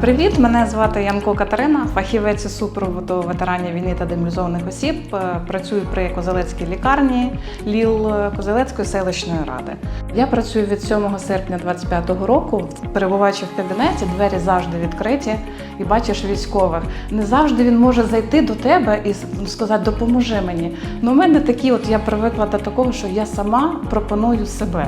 Привіт, мене звати Янко Катерина, фахівець супроводу ветеранів війни та демобілізованих осіб. Е, Працюю при Козелецькій лікарні ЛІЛ Козелецької селищної ради. Я працюю від 7 серпня 25-го року, перебуваючи в кабінеті, двері завжди відкриті і бачиш військових. Не завжди він може зайти до тебе і сказати Допоможи мені. Ну, у мене такі, от я привикла до такого, що я сама пропоную себе.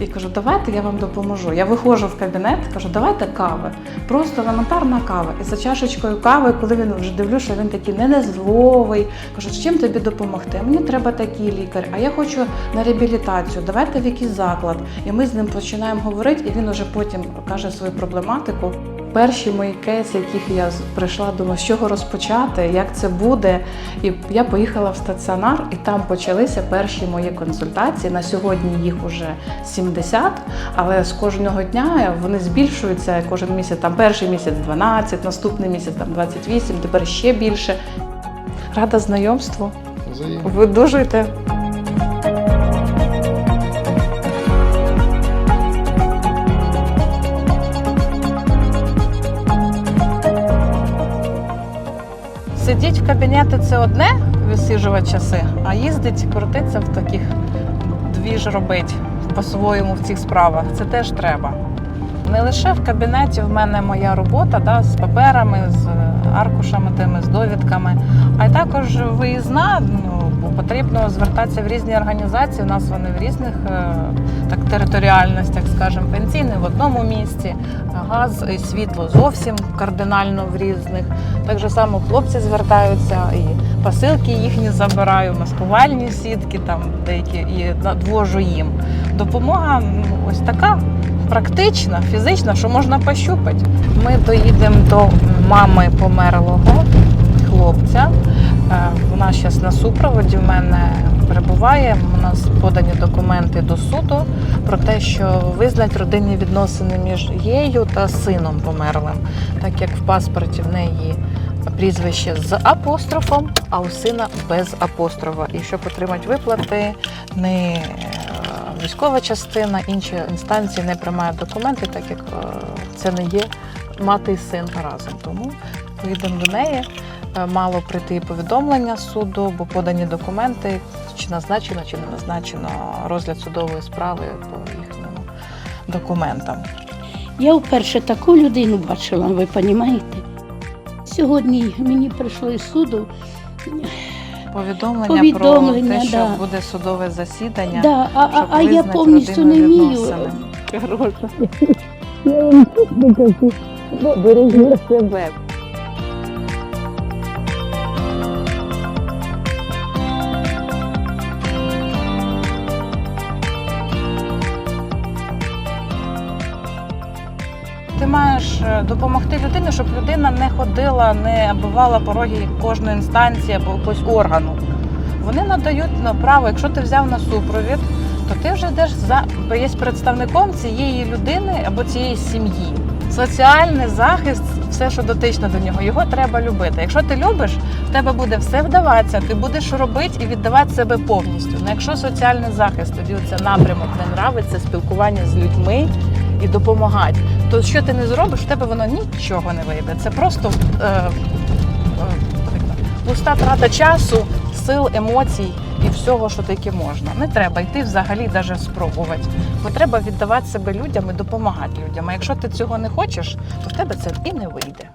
І кажу, давайте я вам допоможу. Я виходжу в кабінет, кажу, давайте кави. Просто елементарна кава. І за чашечкою кави, коли він вже дивлюсь, що він такий ненезловий, кажу, чим тобі допомогти? Мені треба такий лікар, а я хочу на реабілітацію, давайте в якийсь заклад. І ми з ним починаємо говорити, і він уже потім каже свою проблематику. Перші мої кейси, яких я прийшла, думаю, з чого розпочати, як це буде. І я поїхала в стаціонар, і там почалися перші мої консультації. На сьогодні їх уже 70, але з кожного дня вони збільшуються кожен місяць. Там перший місяць 12, наступний місяць там 28, тепер ще більше. Рада знайомству. Взаємно. Ви дужуєте. Сидіть в кабінеті це одне, висіжувати часи, а їздить, крутиться в таких двіж робить по-своєму в цих справах. Це теж треба. Не лише в кабінеті в мене моя робота да, з паперами, з аркушами, тими, з довідками, а й також виїзна. Ну, потрібно звертатися в різні організації. У нас вони в різних е, так, територіальностях, скажімо, пенсійний в одному місці, газ і світло зовсім кардинально в різних. Так же само хлопці звертаються і посилки їхні забираю, маскувальні сітки, там деякі і надвожу їм. Допомога ну, ось така практична, фізична, що можна пощупати. Ми доїдемо до мами померлого хлопця. Е, Вона зараз на супроводі в мене перебуває. У нас подані документи до суду про те, що визнать родинні відносини між їю та сином померлим, так як в паспорті в неї прізвище з апострофом, а у сина без апострофа. І щоб отримати виплати, не е, військова частина, інші інстанції не приймають документи, так як е, це не є мати і син разом. Тому поїдемо до неї. Е, Мало прийти повідомлення з суду, бо подані документи, чи назначено, чи не назначено розгляд судової справи по їхнім документам. Я вперше таку людину бачила, ви розумієте? Сьогодні мені прийшло із суду. Повідомлення, Повідомлення, про те, що да. буде судове засідання. Да, а, а, щоб а я повністю не вмію. Я вам чесно кажу, бережіть себе. Ти маєш е, допомогти людині, щоб людина не ходила, не оббивала пороги кожної інстанції або якогось органу. Вони надають на право, якщо ти взяв на супровід, то ти вже йдеш за є представником цієї людини або цієї сім'ї. Соціальний захист, все, що дотично до нього, його треба любити. Якщо ти любиш, в тебе буде все вдаватися, ти будеш робити і віддавати себе повністю. Ну, якщо соціальний захист, тобі це напрямок не нравиться, спілкування з людьми і допомагати, то що ти не зробиш, в тебе воно нічого не вийде. Це просто е, е, пуста трата часу, сил, емоцій і всього, що тільки можна. Не треба йти взагалі навіть спробувати. Бо треба віддавати себе людям і допомагати людям. А якщо ти цього не хочеш, то в тебе це і не вийде.